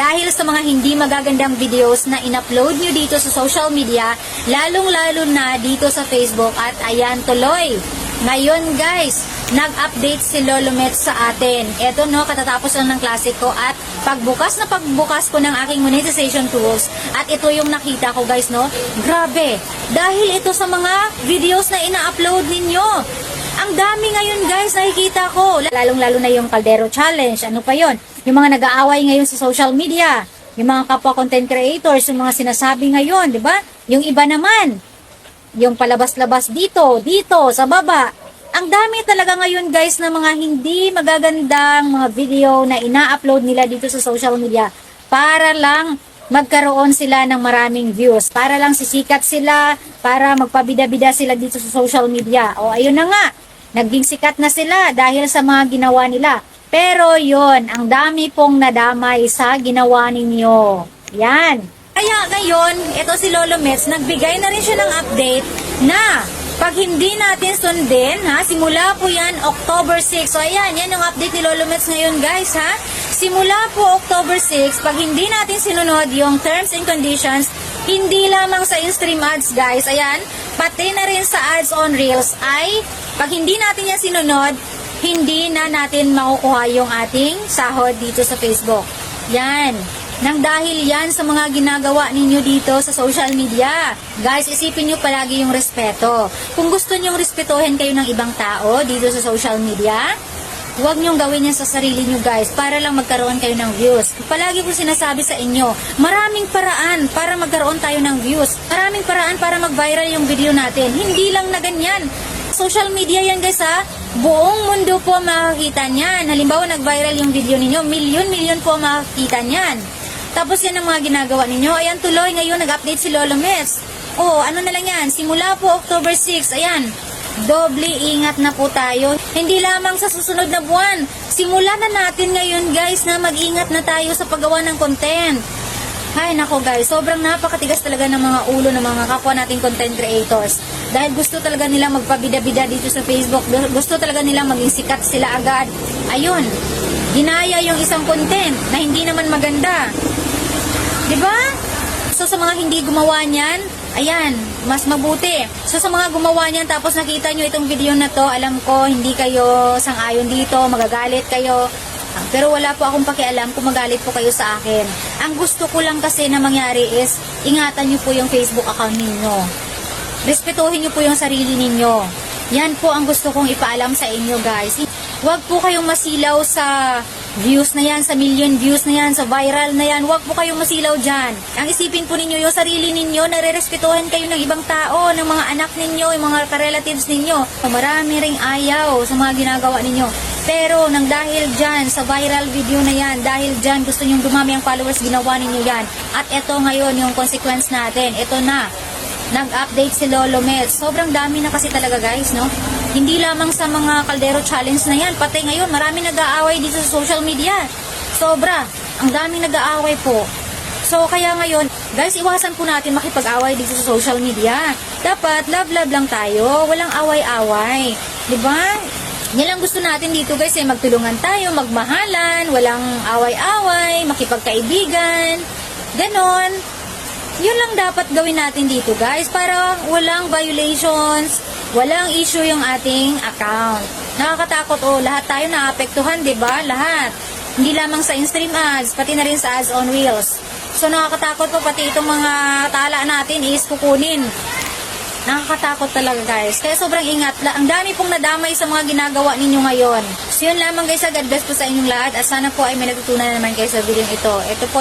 Dahil sa mga hindi magagandang videos na in-upload nyo dito sa social media, lalong-lalo na dito sa Facebook at ayan tuloy. Ngayon guys, nag-update si Lolo Met sa atin. Eto no, katatapos lang ng klase ko at pagbukas na pagbukas ko ng aking monetization tools at ito yung nakita ko guys no, grabe. Dahil ito sa mga videos na ina-upload ninyo. Ang dami ngayon guys, nakikita ko. Lalong-lalo na yung Caldero Challenge. Ano pa yon? Yung mga nag-aaway ngayon sa social media. Yung mga kapwa content creators, yung mga sinasabi ngayon, di ba? Yung iba naman, yung palabas-labas dito, dito, sa baba. Ang dami talaga ngayon guys na mga hindi magagandang mga video na ina-upload nila dito sa social media para lang magkaroon sila ng maraming views, para lang sisikat sila, para magpabida-bida sila dito sa social media. O ayun na nga, naging sikat na sila dahil sa mga ginawa nila. Pero yon ang dami pong nadamay sa ginawa ninyo. Yan. Kaya ngayon, ito si Lolo Mets, nagbigay na rin siya ng update na pag hindi natin sundin, ha, simula po yan October 6. So ayan, yan yung update ni Lolo Mets ngayon guys, ha. Simula po October 6, pag hindi natin sinunod yung terms and conditions, hindi lamang sa in-stream ads guys, ayan, pati na rin sa ads on Reels ay pag hindi natin yan sinunod, hindi na natin makukuha yung ating sahod dito sa Facebook. Yan. Nang dahil yan sa mga ginagawa ninyo dito sa social media. Guys, isipin nyo palagi yung respeto. Kung gusto nyong respetuhin kayo ng ibang tao dito sa social media, Huwag niyong gawin yan sa sarili niyo guys para lang magkaroon kayo ng views. Palagi ko sinasabi sa inyo, maraming paraan para magkaroon tayo ng views. Maraming paraan para mag-viral yung video natin. Hindi lang na ganyan. Social media yan guys ha. Buong mundo po makakita niyan. Halimbawa nag-viral yung video ninyo, milyon-milyon po makakita niyan. Tapos yan ang mga ginagawa ninyo. Ayan tuloy ngayon nag-update si Lolo Mets. Oh, ano na lang yan. Simula po October 6. Ayan. Doble ingat na po tayo. Hindi lamang sa susunod na buwan. Simulan na natin ngayon guys na mag-ingat na tayo sa paggawa ng content. Hay nako guys, sobrang napakatigas talaga ng mga ulo ng mga kapwa nating content creators. Dahil gusto talaga nila magpabida-bida dito sa Facebook. Gusto talaga nila maging sikat sila agad. Ayun, ginaya yung isang content na hindi naman maganda. 'Di ba? So sa mga hindi gumawa niyan, ayan, mas mabuti. So sa mga gumawa niyan tapos nakita nyo itong video na to, alam ko hindi kayo sang-ayon dito, magagalit kayo. Pero wala po akong pakialam kung magalit po kayo sa akin. Ang gusto ko lang kasi na mangyari is, ingatan nyo po yung Facebook account ninyo. Respetuhin nyo po yung sarili ninyo. Yan po ang gusto kong ipaalam sa inyo guys. Huwag po kayong masilaw sa views na yan, sa million views na yan, sa viral na yan. Huwag po kayong masilaw dyan. Ang isipin po ninyo yung sarili ninyo, nare-respetuhan kayo ng ibang tao, ng mga anak ninyo, yung mga relatives ninyo. Marami ring ayaw sa mga ginagawa ninyo. Pero nang dahil dyan, sa viral video na yan, dahil dyan gusto nyong dumami ang followers, ginawa ninyo yan. At ito ngayon yung consequence natin. Ito na, nag-update si Lolo Mets. Sobrang dami na kasi talaga guys, no? Hindi lamang sa mga Caldero Challenge na yan, pati ngayon, marami nag-aaway dito sa social media. Sobra. Ang daming nag-aaway po. So, kaya ngayon, guys, iwasan po natin makipag-away dito sa social media. Dapat, love-love lang tayo. Walang away-away. ba? Yan lang gusto natin dito guys, eh, magtulungan tayo, magmahalan, walang away-away, makipagkaibigan, ganon. Yun lang dapat gawin natin dito guys, para walang violations, walang issue yung ating account. Nakakatakot oh, lahat tayo naapektuhan, 'di ba? Lahat. Hindi lamang sa in-stream ads, pati na rin sa ads on Reels. So nakakatakot po pati itong mga tala natin is kukunin. Nakakatakot talaga guys. Kaya sobrang ingat. Ang dami pong nadamay sa mga ginagawa ninyo ngayon. So yun lamang guys, God bless po sa inyong lahat. At sana po ay may natutunan naman kayo sa video ito. Ito po,